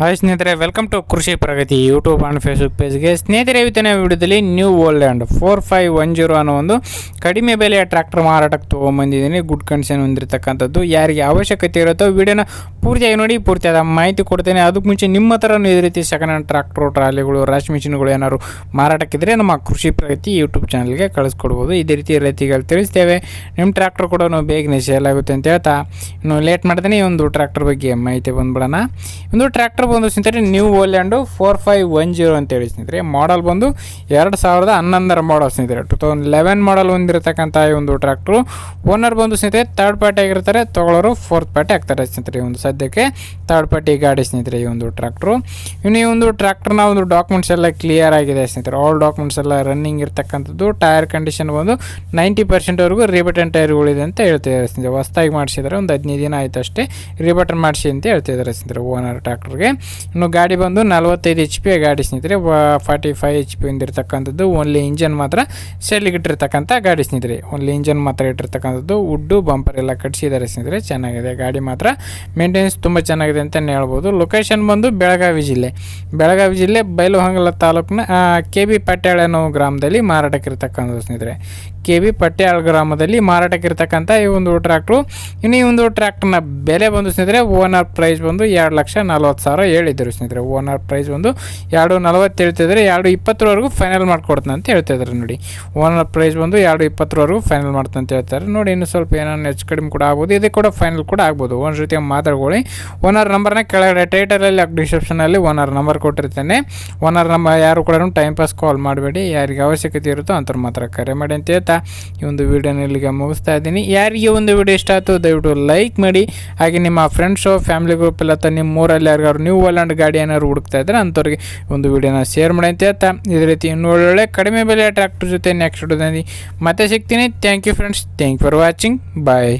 Hi ಸ್ನೇಹಿತರೆ welcome to Krishi Pragati YouTube and Facebook ಪೇಜ್ಗೆ ಸ್ನೇಹಿತರೆ ಇವತ್ತಿನ ವಿಡಿಯೋದಲ್ಲಿ New Holland four five one zero ಅನ್ನೋ ಒಂದು ಕಡಿಮೆ ಬೆಲೆಯ ಟ್ರ್ಯಾಕ್ಟರ್ ಮಾರಾಟಕ್ಕೆ ತೊಗೊಂಬಂದಿದ್ದೀನಿ. Good condition ಹೊಂದಿರತಕ್ಕಂಥದ್ದು. ಯಾರಿಗೆ ಅವಶ್ಯಕತೆ ಇರುತ್ತೋ ವಿಡಿಯೋನ ಪೂರ್ತಿಯಾಗಿ ನೋಡಿ, ಪೂರ್ತಿಯಾದ ಮಾಹಿತಿ ಕೊಡ್ತೇನೆ. ಅದಕ್ಕೆ ಮುಂಚೆ ನಿಮ್ಮ ಹತ್ರನೂ ಇದೇ ರೀತಿ ಸೆಕೆಂಡ್ ಹ್ಯಾಂಡ್ ಟ್ರ್ಯಾಕ್ಟ್ರು ಟ್ರಾಲಿಗಳು ರಾಶಿ ಮಿಷಿನ್ಗಳು ಏನಾದ್ರು ಮಾರಾಟಕ್ಕಿದ್ರೆ ನಮ್ಮ ಕೃಷಿ ಪ್ರಗತಿ ಯೂಟ್ಯೂಬ್ ಚಾನಲ್ಗೆ ಕಳಿಸ್ಕೊಡ್ಬೋದು. ಇದೇ ರೀತಿ ರೈತಿಗಳು ತಿಳಿಸ್ತೇವೆ. ನಿಮ್ಮ ಟ್ರ್ಯಾಕ್ಟರ್ ಕೂಡ ಬೇಗನೆ ಸೇಲ್ ಆಗುತ್ತೆ ಅಂತ ಹೇಳ್ತಾ. ಇನ್ನು ಲೇಟ್ ಮಾಡ್ತೇನೆ. ಈ ಒಂದು ಟ್ರ್ಯಾಕ್ಟರ್ ಬಗ್ಗೆ ಮಾಹಿತಿ ಬಂದ್ಬಿಡೋಣ. ಒಂದು ಟ್ರ್ಯಾಕ್ಟರ್ ಬಂದು ಸ್ನೇಹಿತರೆ New Holland four five one zero ಅಂತೇಳಿ ಸ್ನೇಹಿತರೆ. ಮಾಡಲ್ ಬಂದು ಎರಡು ಸಾವಿರದ ಹನ್ನೊಂದರ ಮಾಡಲ್ ಸ್ನೇಹಿತರೆ. ಟು ತೌಸಂಡ್ ಲೆವೆನ್ ಮಾಡಲ್ ಹೊಂದಿರತಕ್ಕಂಥ ಈ ಒಂದು ಟ್ರ್ಯಾಕ್ಟ್ರು ಓನರ್ ಬಂದು ಸ್ನೇಹಿತರೆ ತರ್ಡ್ ಪಾರ್ಟಿ ಆಗಿರ್ತಾರೆ. ತಗೊಳ್ಳೋರು ಫೋರ್ತ್ ಪಾರ್ಟಿ ಆಗ್ತಾರೆ ಸ್ನೇಹಿತರೆ ಈ ಒಂದು ಸದ್ಯಕ್ಕೆ. ತರ್ಡ್ ಪಾರ್ಟಿ ಗಾಡಿ ಸ್ನೇಹಿತರೆ ಈ ಒಂದು ಟ್ರ್ಯಾಕ್ಟ್ರು ಇನ್ನು ಈ ಒಂದು ಟ್ರ್ಯಾಕ್ಟರ್ನ ಒಂದು ಡಾಕ್ಯುಮೆಂಟ್ಸ್ ಎಲ್ಲ ಕ್ಲಿಯರ್ ಆಗಿದೆ ಸ್ನೇಹಿತರೆ. ಆಲ್ ಡಾಕ್ಯುಮೆಂಟ್ಸ್ ಎಲ್ಲ ರನ್ನಿಂಗ್ ಇರ್ತಕ್ಕಂಥದ್ದು. ಟೈರ್ ಕಂಡೀಷನ್ ಬಂದು ನೈಂಟಿ ಪರ್ಸೆಂಟ್ವರೆಗೂ ರಿಬಟನ್ ಟೈರ್ಗಳಿದೆ ಅಂತ ಹೇಳ್ತಿದ್ದಾರೆ ಸ್ನೇಹಿತರೆ. ಹೊಸ್ದಾಗಿ ಮಾಡಿಸಿದ್ದಾರೆ. ಒಂದು ಹದಿನೈದು ದಿನ ಆಯ್ತು ಅಷ್ಟೇ ರಿಬಟನ್ ಮಾಡಿಸಿ ಅಂತ ಹೇಳ್ತಿದ್ದಾರೆ ಸ್ನೇಹಿತರೆ ಓನರ್ ಟ್ರ್ಯಾಕ್ಟರ್ಗೆ ಇನ್ನು ಗಾಡಿ ಬಂದು ನಲವತ್ತೈದು ಎಚ್ ಪಿ ಗಾಡಿ ಸ್ನೇಹಿತರೆ ಫಾರ್ಟಿ ಫೈವ್ ಎಚ್ ಪಿ ಹೊಂದಿರತಕ್ಕಂಥದ್ದು ಓನ್ಲಿ ಇಂಜನ್ ಮಾತ್ರ ಇಟ್ಟಿರ್ತಕ್ಕಂಥ ಗಾಡಿ ಸ್ನೇಹಿತರೆ. ಓನ್ಲಿ ಇಂಜನ್ ಮಾತ್ರ ಇಟ್ಟಿರ್ತಕ್ಕಂಥದ್ದು ಉಡ್ಡು ಬಂಪರ್ ಎಲ್ಲ ಕಟ್ಸಿದ್ದಾರೆ ಸ್ನೇಹಿತರೆ, ಚೆನ್ನಾಗಿದೆ ಗಾಡಿ ಮಾತ್ರ. ಮೇಂಟೆನೆನ್ಸ್ ತುಂಬ ಚೆನ್ನಾಗಿದೆ ಅಂತಲೇ ಹೇಳ್ಬೋದು. ಲೊಕೇಶನ್ ಬಂದು ಬೆಳಗಾವಿ ಜಿಲ್ಲೆ. ಬೆಳಗಾವಿ ಜಿಲ್ಲೆ ಬೈಲುಹಂಗಲ ತಾಲೂಕಿನ ಕೆ ಬಿ ಪಟ್ಯಾಳ ಅನ್ನೋ ಗ್ರಾಮದಲ್ಲಿ ಮಾರಾಟಕ್ಕಿರ್ತಕ್ಕಂಥದ್ದು ಸ್ನೇಹಿತರೆ. ಕೆ ಬಿ ಪಟ್ಯಾಳ ಗ್ರಾಮದಲ್ಲಿ ಮಾರಾಟಕ್ಕಿರ್ತಕ್ಕಂಥ ಈ ಒಂದು ಟ್ರ್ಯಾಕ್ಟ್ರು ಇನ್ನು ಈ ಒಂದು ಟ್ರ್ಯಾಕ್ಟ್ರನ್ನ ಬೆಲೆ ಬಂದು ಸ್ನೇಹಿತರೆ ಓನರ್ ಪ್ರೈಸ್ ಬಂದು ಎರಡು ಲಕ್ಷ ನಲ್ವತ್ತು ಸಾವಿರ ಹೇಳಿದ್ರು ಸ್ನೇಹಿತರೆ. ಓನರ್ ಪ್ರೈಸ್ ಒಂದು. ಎರಡು ನಲವತ್ತು ಹೇಳ್ತಿದ್ದಾರೆ ಎರಡು ಇಪ್ಪತ್ತರವರೆಗೂ ಫೈನಲ್ ಮಾಡಿಕೊಡ್ತಾನೆ ಅಂತ ಹೇಳ್ತಿದ್ದಾರೆ ನೋಡಿ. ಓನರ್ ಪ್ರೈಸ್ ಬಂದು ಎರಡು ಇಪ್ಪತ್ತರವರೆಗೂ ಫೈನಲ್ ಮಾಡ್ತಾನೆ ಅಂತ ಹೇಳ್ತಾರೆ. ನೋಡಿ, ಇನ್ನು ಸ್ವಲ್ಪ ಏನಾದ್ರು ಹೆಚ್ಚು ಕಡಿಮೆ ಕೂಡ ಆಗ್ಬೋದು. ಇದೇ ಕೂಡ ಫೈನಲ್ ಕೂಡ ಆಗ್ಬೋದು. ಓನರ್ ಜೊತೆ ಮಾತಾಡ್ಕೊಳ್ಳಿ. ಓನರ್ ನಂಬರ್ನ ಕೆಳಗಡೆ ಟೈಟಲಲ್ಲಿ ಡಿಸ್ಕ್ರಿಪ್ಷನಲ್ಲಿ ಓನರ್ ನಂಬರ್ ಕೊಟ್ಟಿರ್ತೇನೆ. ಓನರ್ ನಂಬರ್ ಯಾರು ಕೂಡ ಟೈಮ್ ಪಾಸ್ ಕಾಲ್ ಮಾಡಬೇಡಿ. ಯಾರಿಗೆ ಅವಶ್ಯಕತೆ ಇರುತ್ತೋ ಅಂತ ಮಾತ್ರ ಕರೆ ಮಾಡಿ ಅಂತ ಹೇಳ್ತಾ ಈ ಒಂದು ವಿಡಿಯೋನ ಇಲ್ಲಿಗೆ ಮುಗಿಸ್ತಾ ಇದ್ದೀನಿ. ಯಾರಿಗೆ ಒಂದು ವಿಡಿಯೋ ಇಷ್ಟ ಆಯಿತು ದಯವಿಟ್ಟು ಲೈಕ್ ಮಾಡಿ. ಹಾಗೆ ನಿಮ್ಮ ಫ್ರೆಂಡ್ಸು ಫ್ಯಾಮಿಲಿ ಗ್ರೂಪ್ ಎಲ್ಲ ನಿಮ್ಮ ಊರಲ್ಲಿ ಯಾರಿಗಾರು ನ್ಯೂ ಓಲ್ಯಾಂಡ್ ಗಾಡಿ ಏನಾದ್ರು ಹುಡುಕ್ತಾ ಇದ್ರೆ ಅಂಥವ್ರಿಗೆ ಒಂದು ವಿಡಿಯೋನ ಶೇರ್ ಮಾಡಿ ಅಂತ ಹೇಳ್ತಾ. ಇದೇ ರೀತಿ ಇನ್ನೂ ಒಳ್ಳೊಳ್ಳೆ ಕಡಿಮೆ ಬೆಲೆಯ ಟ್ರ್ಯಾಕ್ಟರ್ ಜೊತೆ ನೆಕ್ಸ್ಟ್ ವಿಡಿಯೋದಲ್ಲಿ ಮತ್ತೆ ಸಿಗ್ತೀನಿ. Thank you friends thank for watching bye